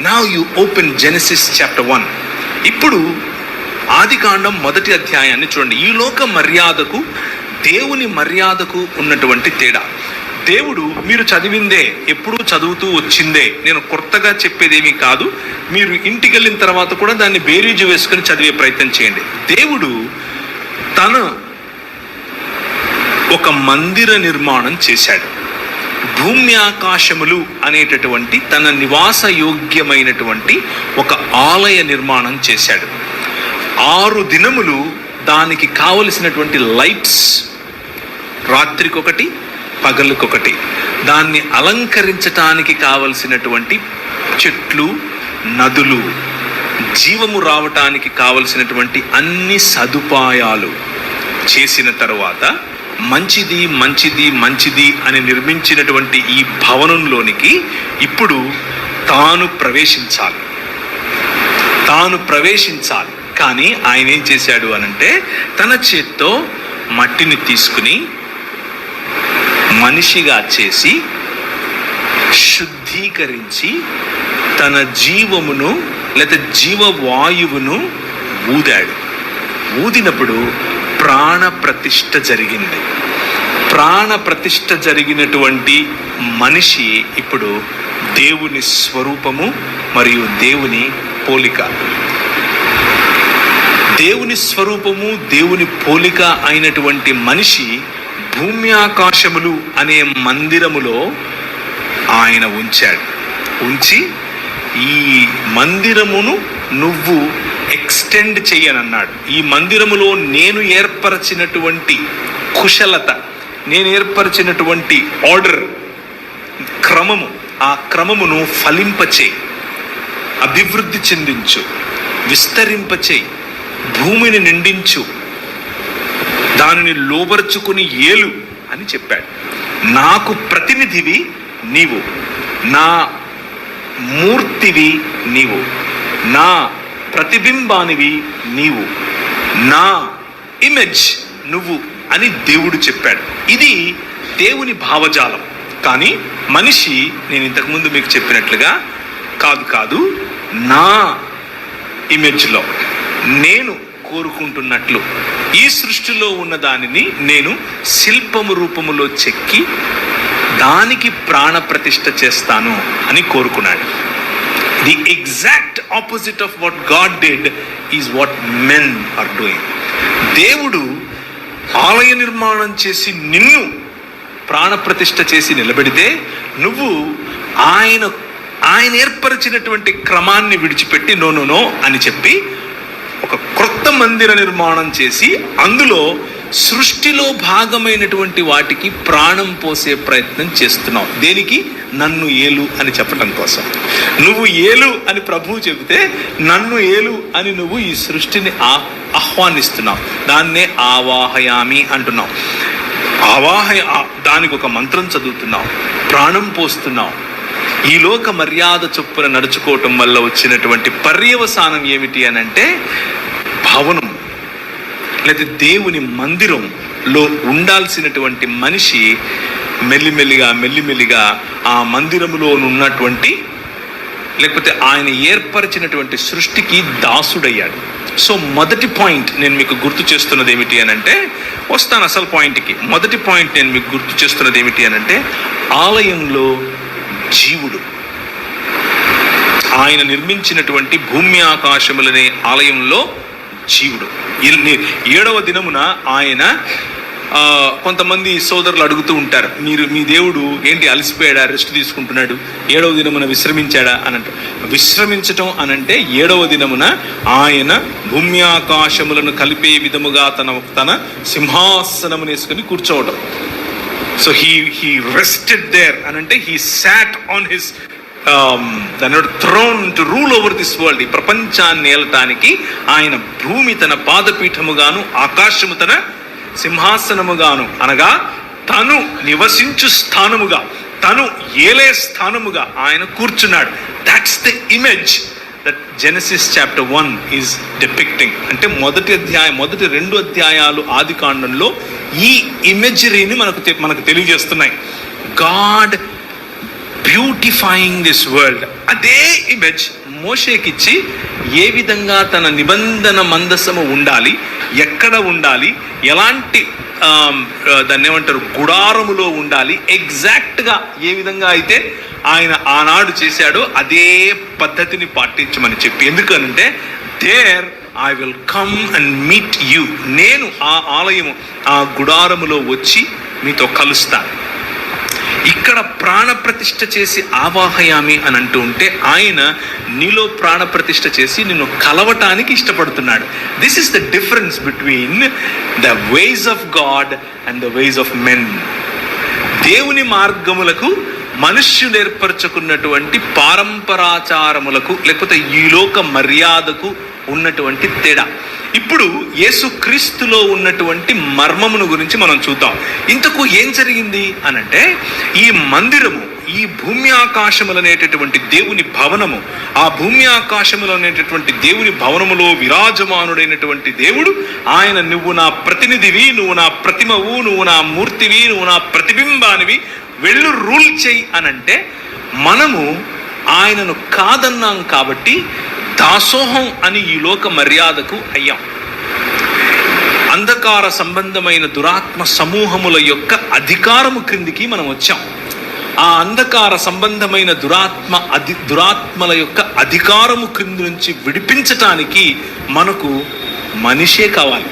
నా you open Genesis chapter one ఇప్పుడు ఆదికాండం మొదటి అధ్యాయాన్ని చూడండి. ఈ లోక మర్యాదకు దేవుని మర్యాదకు ఉన్నటువంటి తేడా. దేవుడు మీరు చదివిందే ఎప్పుడూ చదువుతూ వచ్చిందే. నేను కొత్తగా చెప్పేదేమీ కాదు. మీరు ఇంటికి వెళ్ళిన తర్వాత కూడా దాన్ని బేరీజు వేసుకొని చదివే ప్రయత్నం చేయండి. దేవుడు తన ఒక మందిర నిర్మాణం చేశాడు. భూమి ఆకాశములు అనేటటువంటి తన నివాస యోగ్యమైనటువంటి ఒక ఆలయ నిర్మాణం చేశాడు. ఆరు దినములు దానికి కావలసినటువంటి లైట్స్ రాత్రికొకటి పగలుకొకటి దాన్ని అలంకరించటానికి కావలసినటువంటి చెట్లు నదులు జీవము రావటానికి కావలసినటువంటి అన్ని సదుపాయాలు చేసిన తరువాత మంచిది మంచిది మంచిది అని నిర్మించినటువంటి ఈ భవనంలోనికి ఇప్పుడు తాను ప్రవేశించాలి. తాను ప్రవేశించాలి. కానీ ఆయన ఏం చేశాడు అనంటే తన చేత్తో మట్టిని తీసుకుని మనిషిగా చేసి శుద్ధీకరించి తన జీవమును లేదా జీవవాయువును ఊదాడు. ఊదినప్పుడు ప్రాణ ప్రతిష్ఠ జరిగింది. ప్రాణ ప్రతిష్ఠ జరిగినటువంటి మనిషి ఇప్పుడు దేవుని స్వరూపము మరియు దేవుని పోలిక. దేవుని స్వరూపము దేవుని పోలిక అయినటువంటి మనిషి భూమి ఆకాశములు అనే మందిరములో ఆయన ఉంచాడు. ఉంచి ఈ మందిరమును నువ్వు ఎక్స్టెండ్ చెయ్యనన్నాడు ఈ మందిరములో నేను ఏర్పరచినటువంటి కుశలత నేను ఏర్పరచినటువంటి ఆర్డర్ క్రమము ఆ క్రమమును ఫలింపచేయి అభివృద్ధి చెందించు విస్తరింపచేయి భూమిని నిండించు దానిని లోబరుచుకుని ఏలు అని చెప్పాడు. నాకు ప్రతినిధివి నీవు నా మూర్తివి నీవు నా ప్రతిబింబానివి నీవు. నా ఇమేజ్ నువ్వు అని దేవుడు చెప్పాడు. ఇది దేవుని భావజాలం. కానీ మనిషి నేను ఇంతకుముందు మీకు చెప్పినట్లుగా కాదు కాదు నా ఇమేజ్లో నేను కోరుకుంటున్నట్లు. ఈ సృష్టిలో ఉన్న దానిని నేను శిల్పము రూపములో చెక్కి దానికి ప్రాణ ప్రతిష్ట చేస్తాను అని కోరుకున్నాడు. The exact opposite of what God did is what men are doing దేవుడు ఆలయ నిర్మాణం చేసి నిన్ను ప్రాణప్రతిష్ఠ చేసి నిలబెడితే నువ్వు ఆయన ఆయన ఏర్పరిచినటువంటి క్రమాన్ని విడిచిపెట్టి నో నో నో అని చెప్పి ఒక క్రొత్త మందిర నిర్మాణం చేసి అందులో సృష్టిలో భాగమైనటువంటి వాటికి ప్రాణం పోసే ప్రయత్నం చేస్తున్నావు. దేనికి? నన్ను ఏలు అని చెప్పటం కోసం. నువ్వు ఏలు అని ప్రభువు చెబితే నన్ను ఏలు అని నువ్వు ఈ సృష్టిని ఆ ఆహ్వానిస్తున్నావు. దాన్నే ఆవాహయామి అంటున్నావు. ఆవాహ దానికి ఒక మంత్రం చదువుతున్నావు. ప్రాణం పోస్తున్నావు. ఈ లోక మర్యాద చొప్పున నడుచుకోవటం వల్ల వచ్చినటువంటి పర్యవసానం ఏమిటి అని అంటే భవనం లేదా దేవుని మందిరంలో ఉండాల్సినటువంటి మనిషి మెల్లిమెల్లిగా మెల్లిమెల్లిగా ఆ మందిరములో ఉన్నటువంటి లేకపోతే ఆయన ఏర్పరిచినటువంటి సృష్టికి దాసుడయ్యాడు. సో మొదటి పాయింట్ నేను మీకు గుర్తు చేస్తున్నది ఏమిటి అని అంటే వస్తాను అసలు పాయింట్కి. మొదటి పాయింట్ నేను మీకు గుర్తు చేస్తున్నది ఏమిటి అని అంటే ఆలయంలో జీవుడు. ఆయన నిర్మించినటువంటి భూమి ఆకాశములనే ఆలయంలో జీవుడు. ఏడవ దినమున ఆయన కొంతమంది సోదరులు అడుగుతూ ఉంటారు మీరు మీ దేవుడు ఏంటి అలసిపోయాడా రెస్ట్ తీసుకుంటున్నాడు? ఏడవ దినమున విశ్రమించాడా? అని అంటారు. విశ్రమించటం అనంటే ఏడవ దినమున ఆయన భూమి ఆకాశములను కలిపే విధముగా తన తన సింహాసనమును వేసుకుని కూర్చోవడం so he he rested there అనంటే హీ సాట్ ఆన్ హిస్ దాని throne to rule over this world ఈ ప్రపంచాన్ని ఏలటానికి ఆయన భూమి తన పాదపీఠముగాను ఆకాశము తన సింహాసనముగాను అనగా తను నివసించు స్థానముగా తను ఏలే స్థానముగా ఆయన కూర్చున్నాడు. That's the image that Genesis chapter one is depicting అంటే మొదటి అధ్యాయం మొదటి రెండు అధ్యాయాలు ఆది కాండంలో ఈ ఇమేజరీని మనకు తె- మనకు తెలియజేస్తున్నాయి. గాడ్ బ్యూటిఫైయింగ్ దిస్ వరల్డ్ అదే ఇమేజ్ మోషేకిచ్చి ఏ విధంగా తన నిబంధన మందసము ఉండాలి ఎక్కడ ఉండాలి ఎలాంటి దాన్ని ఏమంటారు గుడారములో ఉండాలి ఎగ్జాక్ట్గా ఏ విధంగా అయితే ఆయన ఆనాడు చేశాడో అదే పద్ధతిని పాటించమని చెప్పి. ఎందుకనంటే there I will come and meet you నేను ఆ ఆలయము ఆ గుడారములో వచ్చి మీతో కలుస్తాను. ఇక్కడ ప్రాణప్రతిష్ఠ చేసి ఆవాహయామి అని అంటూ ఉంటే ఆయన నీలో ప్రాణ ప్రతిష్ఠ చేసి నిన్ను కలవటానికి ఇష్టపడుతున్నాడు. This is the difference between the ways of God and the ways of men దేవుని మార్గములకు మనుష్యుడు ఏర్పరచుకున్నటువంటి పారంపరాచారములకు లేకపోతే ఈ లోక మర్యాదకు ఉన్నటువంటి తేడా. ఇప్పుడు యేసుక్రీస్తులో ఉన్నటువంటి మర్మమును గురించి మనం చూద్దాం. ఇంతకు ఏం జరిగింది అనంటే ఈ మందిరము ఈ భూమి ఆకాశములు అనేటటువంటి దేవుని భవనము ఆ భూమి ఆకాశములు అనేటటువంటి దేవుని భవనములో విరాజమానుడైనటువంటి దేవుడు ఆయన నువ్వు నా ప్రతినిధివి నువ్వు నా ప్రతిమవు నువ్వు నా మూర్తివి నువ్వు నా ప్రతిబింబానివి వెళ్ళు రూల్ చెయ్యి అనంటే మనము ఆయనను కాదన్నాం కాబట్టి దాసోహం అని ఈ లోక మర్యాదకు అయ్యాం. అంధకార సంబంధమైన దురాత్మ సమూహముల యొక్క అధికారము క్రిందికి మనం వచ్చాం. ఆ అంధకార సంబంధమైన దురాత్మ అధి దురాత్మల యొక్క అధికారము క్రింది నుంచి విడిపించటానికి మనకు మనిషే కావాలి.